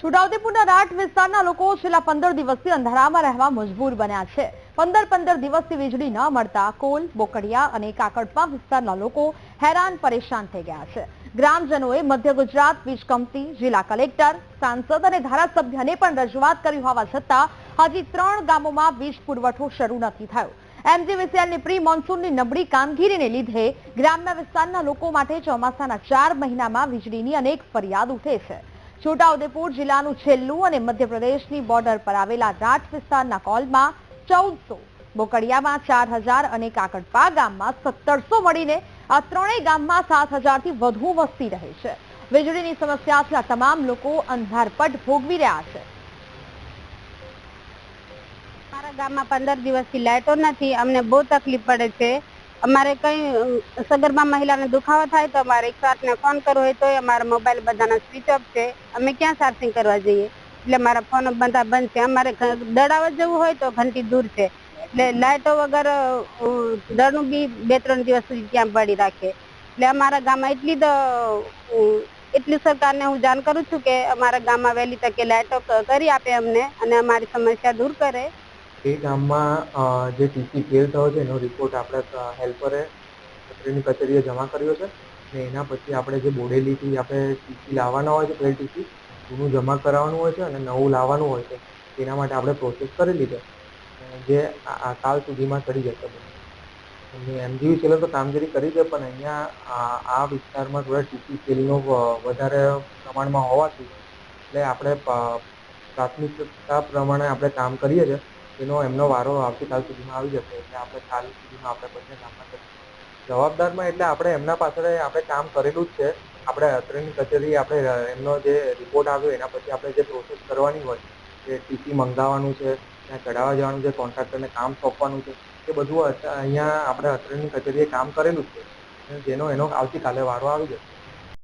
છોટાઉદેપુરના રાટ વિસ્તારના લોકો છેલ્લા પંદર દિવસથી અંધારામાં રહેવા મજબૂર બન્યા છે. પંદર પંદર દિવસથી વીજળી ન મળતા કોલ, બોકડિયા અને કાકડપા વિસ્તારના લોકો હેરાન પરેશાન થઈ ગયા છે. ગ્રામજનોએ મધ્ય ગુજરાત વીજ કંપની, જિલ્લા કલેક્ટર, સાંસદ અને ધારાસભ્યને પણ રજૂઆત કરી હોવા છતાં હજી ત્રણ ગામોમાં વીજ પુરવઠો શરૂ નથી થયો. એમજીવીસીએલની પ્રી મોન્સૂનની નબળી કામગીરીને લીધે ગ્રામ્ય વિસ્તારના લોકો માટે ચોમાસાના ચાર મહિનામાં વીજળીની અનેક ફરિયાદ ઉઠે છે. છોટાઉદેપુર જિલ્લાનું છેલ્લું અને મધ્યપ્રદેશની બોર્ડર પર આવેલા રાટ વિસ્તારના કોલમાં ચૌદસો, બોકડિયામાં ચાર હજાર અને કાકડપા ગામમાં સત્તરસો મળીને આ ત્રણેય ગામમાં સાત હજારથી વધુ વસ્તી રહે છે. વીજળીની સમસ્યાથી આ તમામ લોકો અંધારપટ ભોગવી રહ્યા છે. અમારા ગામમાં પંદર દિવસથી લાઇટો નથી, અમને બહુ તકલીફ પડે છે. અમારે કઈ સગર્ભા મહિલાને દુખાવો થાય તો અમારે એકસો આઠને ફોન કરવો હોય તો અમારા મોબાઈલ બધાના સ્વિચ ઓફ છે. અમે ક્યાં સાર્સિંગ કરવા જઈએ? એટલે મારા ફોન બધા બંધ છે. અમારે દડાવવા જવું હોય તો ઘંટી દૂર છે. એટલે લાઇટો વગર દળનું બી બે ત્રણ દિવસ સુધી ત્યાં પડી રાખે. એટલે અમારા ગામમાં એટલી તો એટલી સરકારને હું જાણ કરું છું કે અમારા ગામમાં વહેલી તકે લાઇટો કરી આપે અમને અને અમારી સમસ્યા દૂર કરે. એ ગામમાં જે ટીસી ફેલ થયો છે, એનો રિપોર્ટ આપણે હેલ્પરે કચેરીની કચેરીએ જમા કર્યો છે ને એના પછી આપણે જે બોડેલીથી આપણે ટીસી લાવવાના હોય છે ફેલ ટીસી જૂનું જમા કરાવવાનું હોય છે અને નવું લાવવાનું હોય છે. તેના માટે આપણે પ્રોસેસ કરેલી છે જે આ કાલ સુધીમાં કરી જશે બધું. એમજીવી છેલ્લે તો કામગીરી કરી છે, પણ અહીંયા આ વિસ્તારમાં થોડા ટીસી ફેલનો વધારે પ્રમાણમાં હોવાથી એટલે આપણે પ્રાથમિકતા પ્રમાણે આપણે કામ કરીએ છીએ. એનો એમનો વારો આવતીકાલ સુધીમાં આવી જશે એટલે આપણે કાલ સુધીમાં આપણે બંને કામમાં કરીશું જવાબદારમાં એટલે આપણે એમના પાછળ આપણે કામ કરેલું જ છે. આપણે અત્રેની કચેરી આપણે એમનો જે રિપોર્ટ આવ્યો એના પછી આપણે જે પ્રોસેસ કરવાની હોય, એ ટીસી મંગાવવાનું છે, ત્યાં ચડાવવા જવાનું છે કોન્ટ્રાક્ટરને કામ સોંપવાનું છે, એ બધું અહીંયા આપણે અત્રેની કચેરીએ કામ કરેલું જ છે. જેનો એનો આવતીકાલે વારો આવી જશે.